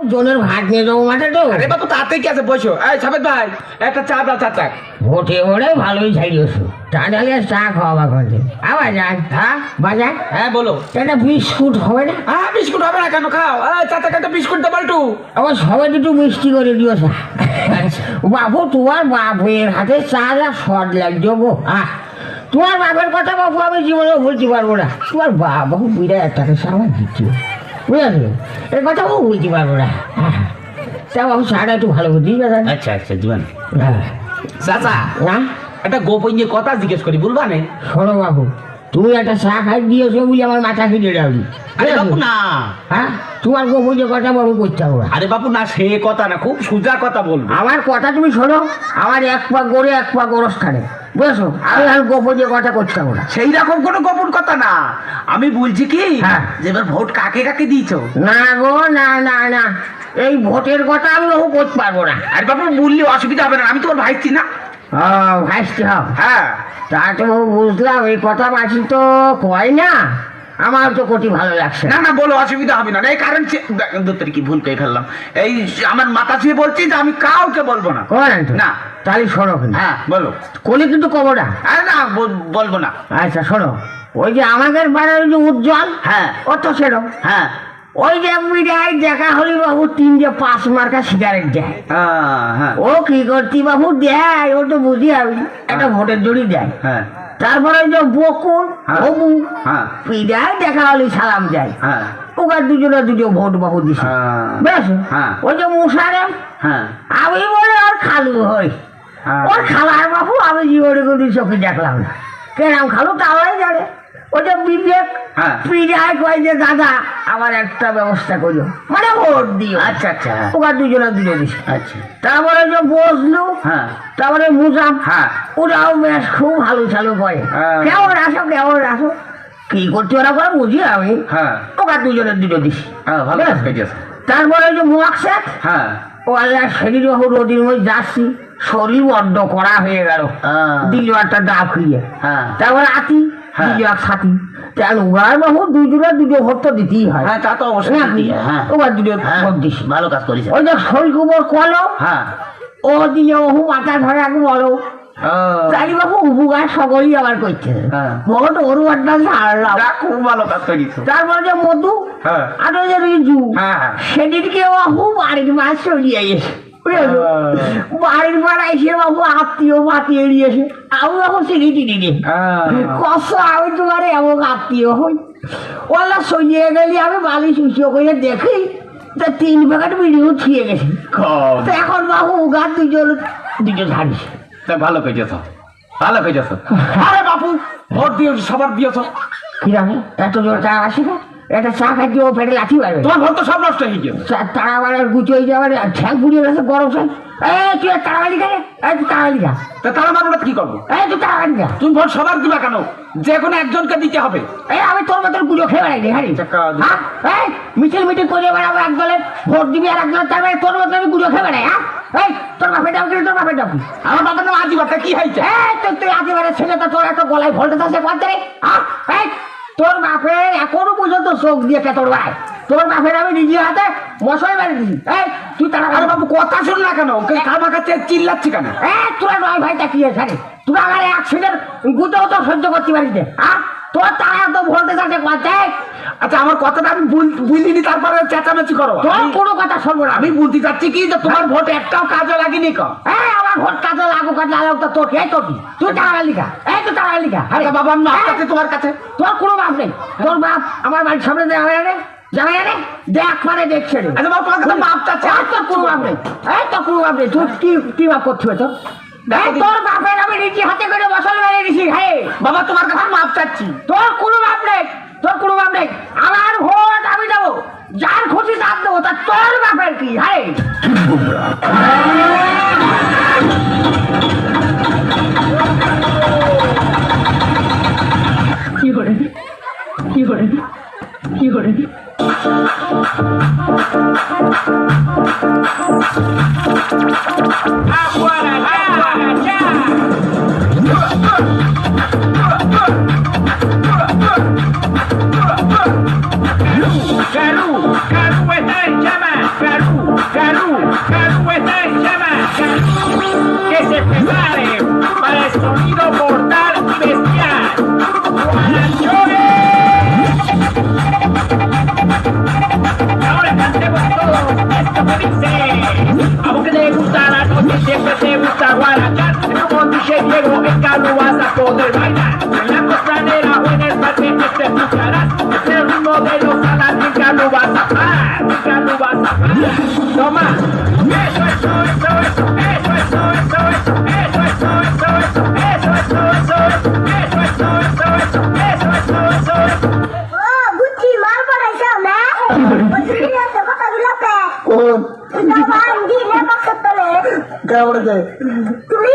জনের ভাত নিয়ে যাব মাঠে তো। আরে বাবু তাতে কি আছে? বসো। এই সাবেদ ভাই একটা চা দাও চা ভোটে ওরে ভালোই ছাড়িয়েছো তা নাহলে চা খাওয়া করছে আবার যান হ্যাঁ হ্যাঁ বলো। একটা বিস্কুট হবে না? হ্যাঁ বিস্কুট হবে না কেন? খাও। চা টাক একটা বিস্কুট দাও বাল্টু। আবার সবাই দুটো মিষ্টি করে দিও চা। বাবু তোমার বাপের হাতে চা যা স্বাদ লাগছে গো। আহ তোমার বাপের কথা বাবু আমি জীবনে বলতে পারব না। তোমার বাবু বিরাট একটা সামান দিচ্ছি বলতে পারব না। একটু ভালো করে দিই দাদা আচ্ছা আচ্ছা দিবেন। হ্যাঁ। চাচা না? একটা গোপনীয় কথা জিজ্ঞেস করি বলবা না? শোনো বাবু তুমি একটা চা খাই দিয়েছ বলে আমার মাথা আরে না? হ্যাঁ? তোমার গোপনীয় কথা বাবু করতে হবে। আরে বাবু না সে কথা না খুব সোজা কথা বলব। আমার কথা তুমি শোনো আমার এক পা গড়ে এক পা গোরস্থানে। বুঝেছ আমি গোপন যে কথা করছিলাম না সেই রকম কোনো গোপন কথা না। আমি বলছি কি হ্যাঁ। যে এবার ভোট কাকে কাকে দিয়েছ? না গো না না না। এই ভোটের কথা আমি বাবু করতে পারব না। আরে বাবু বললে অসুবিধা হবে না আমি তোমার ভাইছি না। ও ভাইছি হবে হ্যাঁ। তা তো বুঝলাম এই কথা বাঁচি তো কয় না। আমার তো কোটি ভালো লাগছে না। না বলো অসুবিধা হবে না। এই কারণ দত্তর কি ভুল করে ফেললাম? এই আমার মাথা ছুঁয়ে বলছি যে আমি কাউকে বলব না। করেন না। তাহলে শোনো হ্যাঁ বলো। কোলে কিন্তু কবো না আরে না বলব না। আচ্ছা শোনো। ওই যে আমাদের বাড়ির যে উজ্জ্বল হ্যাঁ। ও তো সেরকম। হ্যাঁ। ওই যে বিদায় দেখা হলি বাবু তিন যে পাঁচ মার্কা সিগারেট দেয়। হ্যাঁ হ্যাঁ। ও কি করতি বাবু? দেয় ও তো বুঝি আমি। একটা ভোটের জড়ি দেয়। হ্যাঁ। তারপরে যে বকুল হ্যাঁ। অবু হ্যাঁ দেখা হলি সালাম যায় হ্যাঁ ওবার দুজনে দুটো ভোট বাবু দিস হ্যাঁ। বেশ হ্যাঁ। ওই যে হ্যাঁ আমি বলে আর খালু হই হ্যাঁ। ওর খালার বাবু আমি জীবনে কোনো চোখে দেখলাম না কেরাম খালু তাওয়াই জানে ওই যে বিবেক হ্যাঁ। কয় যে দাদা আমার একটা ব্যবস্থা মানে ভোট দিও। আচ্ছা আচ্ছা ওরা দুজনে দুটো দিছে আচ্ছা। তারপরে যে বসলু হ্যাঁ। তারপরে মুসাম হ্যাঁ। ওরাও বেশ খুব ভালো চালু করে। হ্যাঁ। কেমন আসো কেমন আসো কি করতে ওরা করে বুঝি আমি। হ্যাঁ। ওরা দুজনে দুটো দিছি। হ্যাঁ ভালো তারপরে যে মোয়াকসাত হ্যাঁ। ও আল্লাহ যখন রোদির মধ্যে যাচ্ছি। শরীর বড্ড করা হয়ে গেল। হ্যাঁ। দিল একটা ডাক হইয়ে হ্যাঁ। তারপরে আতি হ্যাঁ। দিল এক সাথী তেন উগার বাবু দুজনে দুটো ভোট তো দিতেই হয়। হ্যাঁ তা তো অবশ্যই হ্যাঁ ওবার দুটো ভোট দিছি ভালো কাজ করেছে। ওই যে শৈলকুমার কলো হ্যাঁ। ও দিলে ওহু মাথা ধরে এক বলো তাই বাবু উপকার সকলই আবার করছে। ভোট ওর একটা ছাড়লাম খুব ভালো কাজ করেছ। তারপরে যে মধু। আর ওই যে রিজু সেদিনকে বাবু বাড়ির মাছ চলিয়ে গেছে বুঝেছ? আহ। বাড়ির মার এসে বাবু আত্মীয় মাতিয়ে দিয়েছে আমি চিনি চিনি হ্যাঁ। কষ্ট আমি তোমার এমন আত্মীয় হই। ওলা সইয়ে গেলি আমি বালি শুষিয়ে করে দেখি তা তিন প্যাকেট ভিডিও ছুঁয়ে গেছে। তো এখন বাবু গাছ দুজন দুটো ঝাড়িস তা ভালো করেছ ভালো করেছ আরে বাপু! ভোট দিয়েছ সবার দিয়েছ। কি জানি এত জোর টাকা আসে না? একটা চা খাইতে ও পেটে লাঠি মারবে। তোমার ভোট তো সব নষ্ট হয়ে গেছে। চা- তারা গুছিয়ে হয়ে যাবে ঠ্যাং পুড়িয়ে গেছে গরম এই তুই খা এই তুই খা তা কি করব? এই তুই খা তুমি ভোট সবার দিবা কেন? যে কোনো একজনকে দিতে হবে। এই আমি তোর মতন পুজো খেয়ে বেড়াই রে হ্যাঁ টাকা দি- এই মিছিল মিটিং করে বেড়াবো এক দলের ভোট দিবি আর এক দলের তারপরে তোর মতন আমি পুজো খেয়ে বেড়াই হ্যাঁ? এই তোর বাপের ডাকি তোর বাপের ডাকি আমার নাম কি হয়েছে? এই তোর তুই আদিবারের ছেলে তোর এত গলায় ভোল্টেজ আছে হ্যাঁ? এই তোর বাপে এখনও পর্যন্ত চোখ দিয়ে তোর ভাই তোর বাপের আমি নিজে হাতে মশাই বাড়ি দিছি এই তুই তারা আরে বাবু কথা শুন না কেন? কাছে চিল্লাচ্ছি কেন? তোরা নয় ভাই তাকিয়ে ছাড়ে তোরা আমার অ্যাক্সিডেন্ট গুতেও তো সহ্য করতে পারিস হ্যাঁ তোর তারা তো কথা আচ্ছা আমার কথাটা আমি বুঝিনি তারপরে চেঁচামেচি করো। তোর কোনো কথা শুনব না। আমি বলতে চাচ্ছি কি যে তোমার ভোট একটাও কাজে লাগেনি কম এই ভোট লাগু লাগাও তো তোর কে? তোর তুই টাকা লিখা এই তুই টাকা লিখা আরে বাবা আমি আপনাকে তোমার কাছে। তোর কোনো বাপ নেই। তোর বাপ আমার বাড়ির সামনে না রে দেখ মানে দেখছে রে। আচ্ছা বাবা তোমার কাছে মাপ চাচ্ছে আর তোর কোনো বাপ নেই। এই তোর কোনো বাপ নেই। তুই কি কি বাপ করতে তোর? তোর বাপের আমি নিজে হাতে করে বসল মেরে দিছি হ্যাঁ বাবা তোমার কাছে মাপ চাচ্ছি। তোর কোনো বাপ নেই। তোর কোনো বাপ নেই। আমার ভোট আমি দেবো। যার খুশি তার দেবো। তা তোর বাপের কি? হ্যাঁ Perú, Perú está en llamas, Perú. কেমন তুমি